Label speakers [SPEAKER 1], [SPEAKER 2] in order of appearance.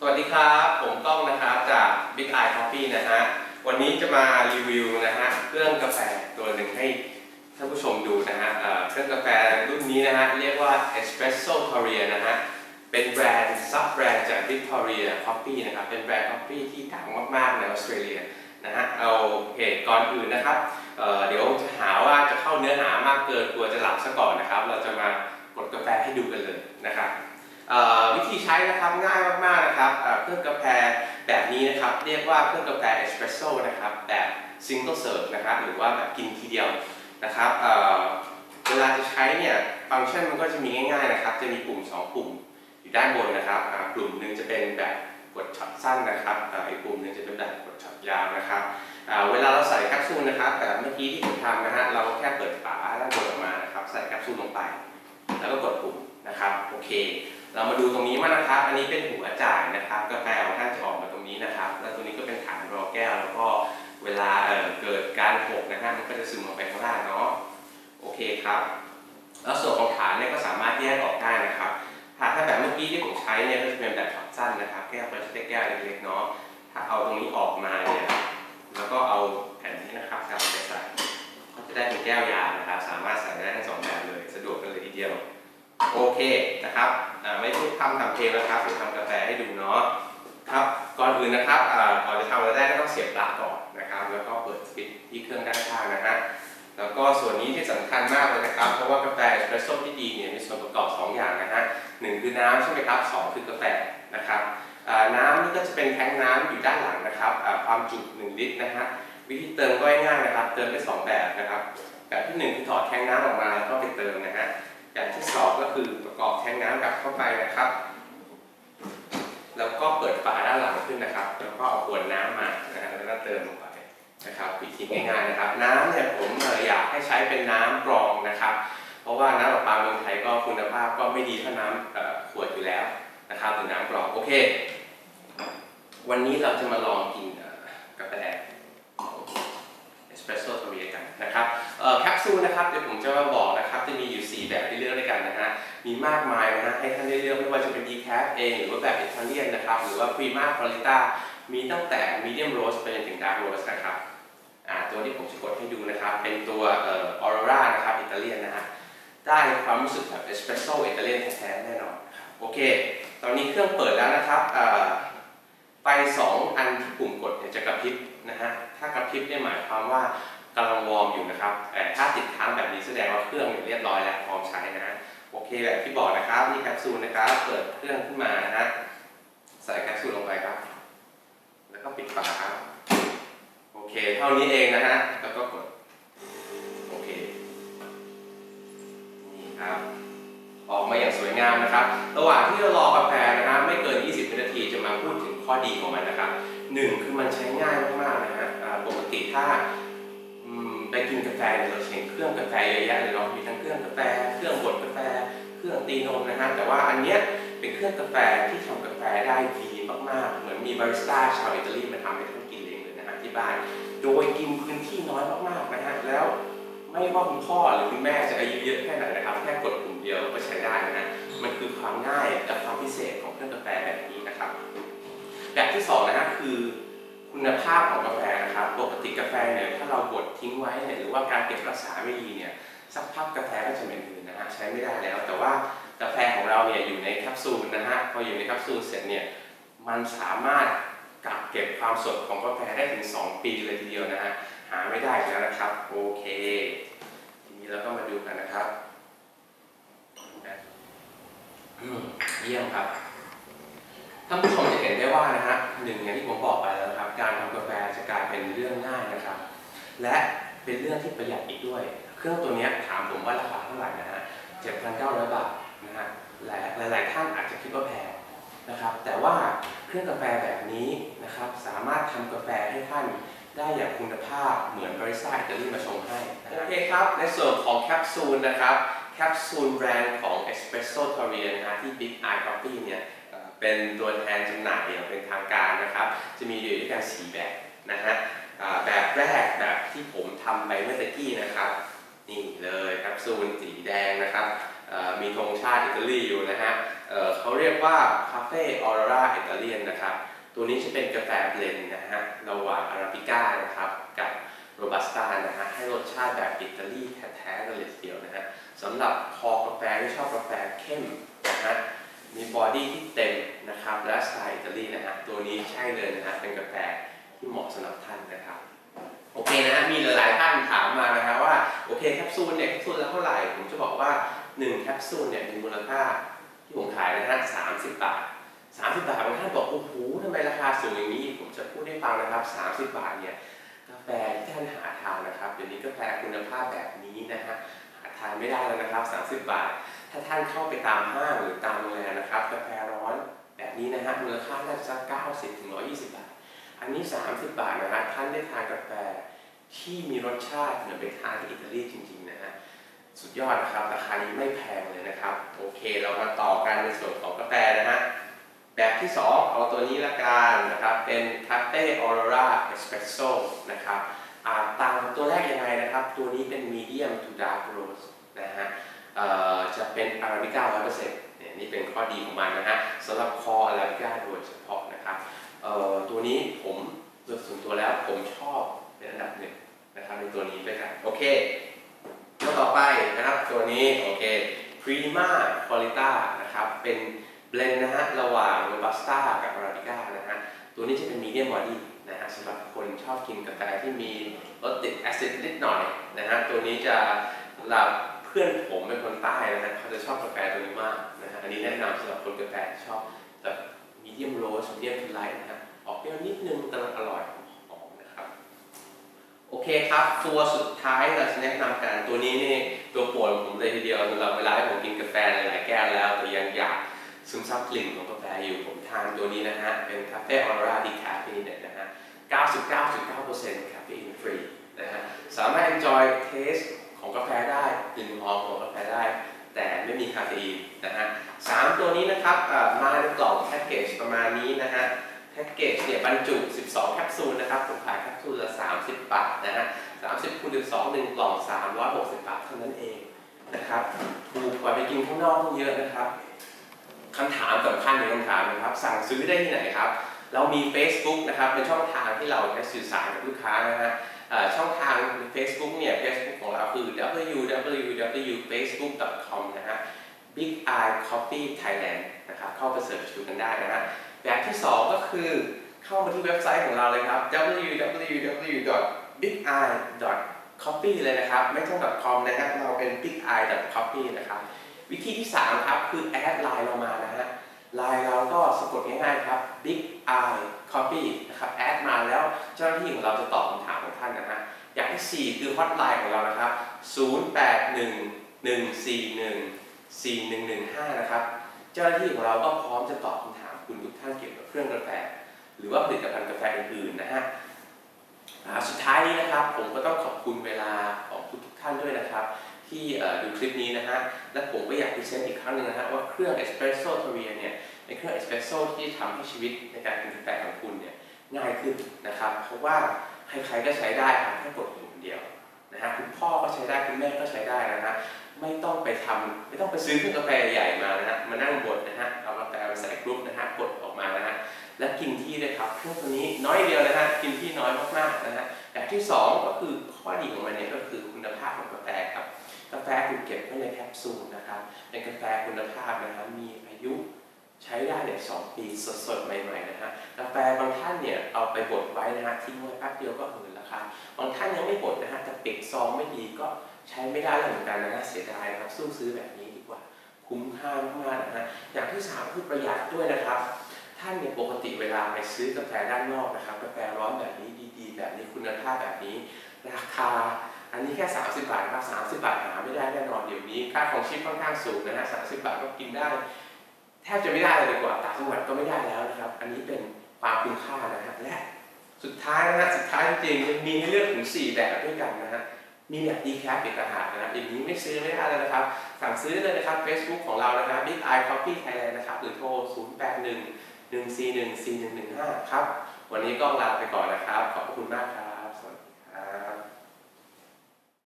[SPEAKER 1] สวัสดีครับ ผมก้องนะครับจาก Big Eye Coffee นะฮะ วันนี้จะมารีวิวนะฮะเครื่องกาแฟตัวหนึ่งให้ท่านผู้ชมดูนะฮะเเครื่องกาแฟรุ่นนี้นะฮะเรียกว่า Espresso Korea นะฮะ เป็นแบรนด์ซับแบรนด์จาก Victoria Coffee นะครับ เป็นแบรนด์ Coffee ที่ดังมาก ๆ ในออสเตรเลียนะฮะ เอาเหตุก่อนอื่นนะครับเเดี๋ยวจะหาว่าจะเข้าเนื้อหามากเกินกลัวจะหลับซะก่อนนะครับ เราจะมากดกาแฟให้ดูกันเลยนะครับ วิธีใช้นะครับง่ายมากๆนะครับเครื่องกาแฟแบบนี้นะครับเรียกว่าเครื่องกาแฟเอสเปรสโซ่นะครับแบบซิงเกิลเซิร์ฟนะครับหรือว่าแบบกินทีเดียวนะครับเวลาจะใช้เนี่ยฟังก์ชันมันก็จะมีง่ายๆนะครับ จะมีปุ่ม 2 ปุ่มอยู่ด้านบนนะครับปุ่มหนึ่งจะเป็นแบบกดช็อตสั้นนะครับอีกปุ่มหนึ่งจะเป็นแบบกดช็อตยาวนะครับเวลาเราใส่แคปซูลนะครับแบบเมื่อกี้ที่ผมทำนะฮะเราแค่เปิดฝาด้านบนออกมานะครับใส่แคปซูลลงไป แล้วก็กดปุ่มนะครับโอเค เรามาดูตรงนี้มานะครับ อันนี้เป็นหัวจ่ายนะครับ กาแฟของท่านจะออกมาตรงนี้นะครับ แล้วตรงนี้ก็เป็นฐานรอแก้ว แล้วก็เวลาเเกิดการหกนะฮะมันก็จะซึมออกไปข้างล่างเนาะ โอเคครับ แล้วส่วนของฐานเนี่ยก็สามารถแยกออกได้นะครับถ้าถ้าแบบเมื่อกี้ที่ผมใช้เนี่ยก็จะเป็นแบบช็อตสั้นนะครับ แก้วพลาสติกแก้วเล็กๆเนาะ ถ้าเอาตรงนี้ออกมาเนี่ย แล้วก็เอาแผ่นนี้นะครับกลับไปใส่ก็จะได้เป็นแก้วยาวนะครับ สามารถใส่ได้ทั้งสองแบบเลย สะดวกกันเลยทีเดียว โอเคนะครับไม่พูดทำทำเพลงแล้วครับเดี๋ยวทำกาแฟให้ดูเนาะครับก่อนอื่นนะครับอ่าก่อนจะทำอะไรได้ก็ต้องเสียบปลั๊กก่อนนะครับ แล้วก็เปิดสวิตที่เครื่องด้านข้างนะฮะแล้วก็ส่วนนี้ที่สำคัญมากเลยนะครับ เพราะว่ากาแฟเอสเปรสโซ่ที่ดีเนี่ยมีส่วนประกอบ 2 อย่างนะฮะหนึ่งคือน้ำใช่ไหมครับสองคือกาแฟนะครับน้ำนี่ก็จะเป็นแทงน้ำอยู่ด้านหลังนะครับความจุ 1 ลิตรนะฮะวิธีเติมก็ง่ายนะครับ เติมได้สองแบบนะครับแบบที่หนึ่งคือถอดแทงน้ำออกมาแล้วก็ไปเติมนะฮะ อย่างที่สองก็คือประกอบแทงน้ำกลับเข้าไปนะครับ แล้วก็เปิดฝาด้านหลังขึ้นนะครับ แล้วก็เอาขวดน้ำมานะฮะแล้วก็เติมลงไปนะครับวิธีง่ายๆนะครับ น้ำเนี่ยผมอยากให้ใช้เป็นน้ำกรองนะครับ เพราะว่าน้ำประปาเมืองไทยก็คุณภาพก็ไม่ดีเท่าน้ำขวดอยู่แล้วนะครับหรือน้ำกรองโอเค วันนี้เราจะมาลองกินกาแฟเอสเปรสโซ่ทวีกันนะครับ แคปซูลนะครับเดี๋ยวผมจะมาบอกนะครับจะมีอยู่ 4 แบบที่เลือกด้วยกันนะฮะมีมากมายนะฮะให้ท่านได้เลือกไม่ว่าจะเป็น decaf เองหรือว่าแบบอิตาเลียนนะครับหรือว่า prima qualita มีตั้งแต่ medium roast ไปจนถึง dark roast นะครับอ่าตัวที่ผมจะกดให้ดูนะครับ เป็นตัวเอ่อ aurora นะครับอิตาเลียนนะฮะได้ความรู้สึกแบบเอสเปรสโซ่อิตาเลียนแท้ๆแน่นอนโอเค ตอนนี้เครื่องเปิดแล้วนะครับเอ่อไฟสองอันที่ปุ่มกดเนี่ยจะกระพริบนะฮะถ้ากระพริบเนี่ยหมายความว่า กำลังวอร์มอยู่นะครับ แต่ถ้าติดค้างแบบนี้แสดงว่าเครื่องเนี่ยเรียบร้อยแล้วพร้อมใช้นะฮะโอเคแบบที่บอกนะครับนี่แคปซูลนะครับ เปิดเครื่องขึ้นมานะฮะใส่แคปซูลลงไปครับ แล้วก็ปิดฝาครับโอเค เท่านี้เองนะฮะแล้วก็กดโอเคนี่ครับออกมาอย่างสวยงามนะครับ ระหว่างที่เรารอกาแฟนะครับไม่เกิน 20 วินาทีจะมาพูดถึงข้อดีของมันนะครับหนึ่งคือมันใช้ง่ายมากๆนะฮะปกติถ้า ไปกินกาแฟเนี่ยเราเห็นเครื่องกาแฟเยอะแยะเลยเนาะมีทั้งเครื่องกาแฟ เครื่องบดกาแฟ เครื่องตีนมนะฮะแต่ว่าอันเนี้ยเป็นเครื่องกาแฟที่ทำกาแฟได้ดีมากๆ เหมือนมีบาริสต้าชาวอิตาลีมาทำให้ท่านกินเองเลยนะฮะที่บ้าน โดยกินพื้นที่น้อยมากๆนะฮะแล้วไม่ว่าคุณพ่อหรือคุณแม่จะอายุเยอะแค่ไหนนะครับแค่กดปุ่มเดียวก็ใช้ได้นะฮะมันคือความง่ายและความพิเศษของเครื่องกาแฟแบบนี้นะครับแบบที่สองนะฮะคือ คุณภาพของกาแฟนะครับปกติกาแฟเนี่ยถ้าเราบดทิ้งไว้เนี่ยหรือว่าการเก็บรักษาไม่ดีเนี่ยสักพักกาแฟก็จะเหม็นหืนนะฮะใช้ไม่ได้แล้ว แต่ว่ากาแฟของเราเนี่ยอยู่ในแคปซูลนะฮะพออยู่ในแคปซูลเสร็จเนี่ยมันสามารถกักเก็บความสดของกาแฟได้ถึง 2 ปีเลยทีเดียวนะฮะหาไม่ได้อีกแล้วนะครับโอเค ทีนี้เราก็มาดูกันนะครับเยี่ยมครับท่านผู้ชมจะเห็นได้ว่านะฮะหนึ่งอย่างที่ผมบอกไปแล้ว การทำกาแฟจะกลายเป็นเรื่องง่ายนะครับ และเป็นเรื่องที่ประหยัดอีกด้วย เครื่องตัวนี้ถามผมว่าราคาเท่าไหร่นะฮะ7,900 บาทนะฮะและหลายท่านอาจจะคิดว่าแพงนะครับ แต่ว่าเครื่องกาแฟแบบนี้นะครับสามารถทำกาแฟให้ท่านได้อย่างคุณภาพเหมือนบริษัทอิตาลีมาชงให้โอเคครับ ในส่วนของแคปซูลนะครับ แคปซูลแบรนด์ของ Espresso t o r i a นะฮะที่ Big Eye Coffee เนี่ย เป็นตัวแทนจำหน่ายอย่างเป็นทางการนะครับ จะมีอยู่ด้วยกัน4แบบนะฮะแบบแรกแบบที่ผมทำไปเมื่อตะกี้นะครับ นี่เลยแคปซูลสีแดงนะครับมีธงชาติอิตาลีอยู่นะฮะเเขาเรียกว่าคาเฟ่ออโรราอิตาเลียนนะครับ ตัวนี้จะเป็นกาแฟเบลนด์นะฮะระหว่างอาราบิก้านะครับกับโรบัสต้านะฮะให้รสชาติแบบอิตาลีแท้ๆกันเลยทีเดียวนะฮะสำหรับคอกาแฟที่ชอบกาแฟเข้มนะฮะ มีบอดี้ที่เต็มนะครับและสไตล์อิตาลีนะฮะตัวนี้ใช่เลยนะฮะเป็นกาแฟที่เหมาะสำหรับท่านนะครับโอเคนะฮะมีหลายๆท่านถามมานะฮะว่าโอเคแคปซูลเนี่ยแคปซูลละเท่าไหร่ผมจะบอกว่า 1 แคปซูลเนี่ยมีมูลค่าที่ผมขายนะฮะ30บาท30บาทบางท่านบอกโอ้โหทำไมราคาสูงอย่างนี้ ผมจะพูดให้ฟังนะครับ30บาทเนี่ยกาแฟที่ท่านหาทานนะครับเดี๋ยวนี้กาแฟคุณภาพแบบนี้นะฮะานไม่ได้แล้วนะครับ 30 บาท ถ้าท่านเข้าไปตามห้างหรือตามโรงแรมนะครับกาแฟร้อนแบบนี้นะฮะมูลค่าน่าจะสัก90ถึง120 บาท อันนี้ 30 บาทนะฮะท่านได้ทานกาแฟที่มีรสชาติเหมือนไปทานที่อิตาลีจริงๆนะฮะสุดยอดนะครับราคานี้ไม่แพงเลยนะครับ โอเคเรามาต่อกันในส่วนของกาแฟนะฮะแบบที่ 2 เอาตัวนี้ละกันนะครับ เป็นคาเฟ่ออโรราเอสเปรสโซ่นะครับต่างตัวแรกยังไงนะครับ ตัวนี้เป็นมีเดียมทูดาร์กโรส นะฮะจะเป็นอาราบิก้าร้อยเปอร์เซ็นต์เนี่ยนี่เป็นข้อดีของมันนะฮะสำหรับคออาราบิก้าโดยเฉพาะนะครับตัวนี้ผมโดยส่วนตัวแล้วผมชอบเป็นอันดับหนึ่งนะครับในตัวนี้ด้วยกันโอเคตัวต่อไปนะครับตัวนี้โอเค Prima Qualita นะครับเป็นเบลนด์นะฮะระหว่าง Robusta กับ Arabica นะฮะตัวนี้จะเป็น medium body นะฮะสำหรับคนชอบกินกาแฟที่มีรสติดแอซิดนิดหน่อยนะฮะตัวนี้จะสำหรับ พื่อนผมเป็นคนใต้นะฮะเขาจะชอบกาแฟตัวนี้มากนะฮะอันนี้แนะนำสำหรับคนกาแฟที่ชอบแบบมีเดียมโรสมีเดียมทูไลท์นะฮะออกเปรี้ยวนิดนึงกำลังอร่อยหอมนะครับโอเคครับตัวสุดท้ายเราจะแนะนำกันตัวนี้นี่ตัวโปรดของผมเลยทีเดียวสำหรับเวลาที่ผมกินกาแฟหลายๆแก้วแล้วแต่ยังอยากซึมซับกลิ่นของกาแฟอยู่ผมทานตัวนี้นะฮะเป็นคาเฟ่ออร่าดีคาเฟอีนนะฮะ99.9%คาเฟอีนฟรีนะฮะสามารถ enjoy taste ม่มีคาเฟอีนนะฮะสามตัวนี้นะครับมาในกล่องแพ็กเกจประมาณนี้นะฮะแพ็กเกจเนี่ยบรรจุ 12 แคปซูลนะครับผมขายแคปซูลละ 30 บาทนะฮะ30คูณ12หนึ่งกล่อง 360 บาทเท่านั้นเองนะครับถูกกว่าไปกินข้างนอกตั้งเยอะนะครับคำถามสำคัญในงคำถามนะครับ สั่งซื้อได้ที่ไหนครับ เรามี Facebook นะครับเป็นช่องทางที่เราจะสื่อสารกับลูกค้านะฮะ ช่องทาง Facebook เนี่ย Facebook ของเราคือ www.facebook.com นะฮะ Big Eye Coffee Thailand นะครับ เข้าไปเสิร์ชดูกันได้นะฮะ แบบที่ 2 ก็คือเข้ามาที่เว็บไซต์ของเราเลยครับ www.bigeye.coffee เลยนะครับ ไม่ต้อง .com นะครับเราเป็น bigeye.coffee นะครับ วิธีที่ 3 ครับ คือแอดไลน์เรามานะฮะ ไลน์เราก็สะกดง่ายๆครับ big eye coffee นะครับแอดมาแล้วเจ้าหน้าที่ของเราจะตอบคำถามของท่านนะฮะอย่างที่ 4 คือฮอตไลน์ของเรานะครับ 0811414115 นะครับ เจ้าหน้าที่ของเราก็พร้อมจะตอบคำถามคุณทุกท่านเกี่ยวกับเครื่องกาแฟ หรือว่าผลิตภัณฑ์กาแฟอื่นๆนะฮะสุดท้ายนี้นะครับผมก็ต้องขอบคุณเวลาของทุกๆท่านด้วยนะครับ ที่ดูคลิปนี้นะฮะ และผมก็อยากพรีเซนอีกครั้งหนึ่งนะฮะว่าเครื่องเอสเปรสโซ่ทเรียเนี่ยเป็นเครื่องเอสเปรสโซ่ที่ทำให้ชีวิตในการกินกาแฟของคุณเนี่ยง่ายขึ้นนะครับ เพราะว่าใครๆก็ใช้ได้ครับแค่กดปุ่มเดียวนะฮะคุณพ่อก็ใช้ได้คุณแม่ก็ใช้ได้นะฮะไม่ต้องไปทำไม่ต้องไปซื้อเครื่องกาแฟใหญ่มานะฮะมานั่งบดนะฮะเอากาแฟมาใส่กรุ๊ปนะฮะกดออกมานะฮะและกินที่ด้วยครับเครื่องตัวนี้น้อยเดียวนะฮะกินที่น้อยมากๆนะฮะแบบที่สองก็คือข้อดีของมันเนี่ยก็คือคุณภาพของกาแฟครับ กาแฟถูกเก็บไว้ในแคปซูลนะครับเป็นกาแฟคุณภาพนะฮะมีอายุใช้ได้เนี่ยสองปีสดๆ ใหม่ๆนะฮะกาแฟบางท่านเนี่ยเอาไปบดไว้นะฮะทิ้งไว้แป๊บเดียวก็หืนราคาบางท่านยังไม่บดนะฮะแต่ปิดซองไม่ดีก็ใช้ไม่ได้แล้วเหมือนกันนะฮะเสียดายนะครับสู้ซื้อแบบนี้ดีกว่า คุ้มค่ามากๆนะฮะอย่างที่สามคือประหยัดด้วยนะครับ ท่านเนี่ยปกติเวลาไปซื้อกาแฟด้านนอกนะครับกาแฟร้อนแบบนี้ดีๆ แบบนี้คุณภาพแบบนี้ ราคา อันนี้แค่ 30 บาทครับ 30 บาทหาไม่ได้แน่นอนเดี๋ยวนี้ ค่าของชีพค่อนข้างสูงนะฮะ30 บาทก็กินได้ แทบจะไม่ได้เลยดีกว่าต่างจังหวัดก็ไม่ได้แล้วนะครับ อันนี้เป็นความคุ้มค่านะฮะและสุดท้ายนะฮะสุดท้ายจริงๆยังมีให้เลือกถึง 4 แบบด้วยกันนะฮะมีแบบดีแคปอีกต่างหากนะครับอย่างนี้ไม่ซื้อไม่ได้เลยนะครับ สั่งซื้อเลยนะครับ Facebook ของเรานะครับ Big Eye Coffee Thailand นะครับหรือโทร 081 141 4115 ครับ วันนี้ก็ลาไปก่อนนะครับ ขอบคุณมากครับ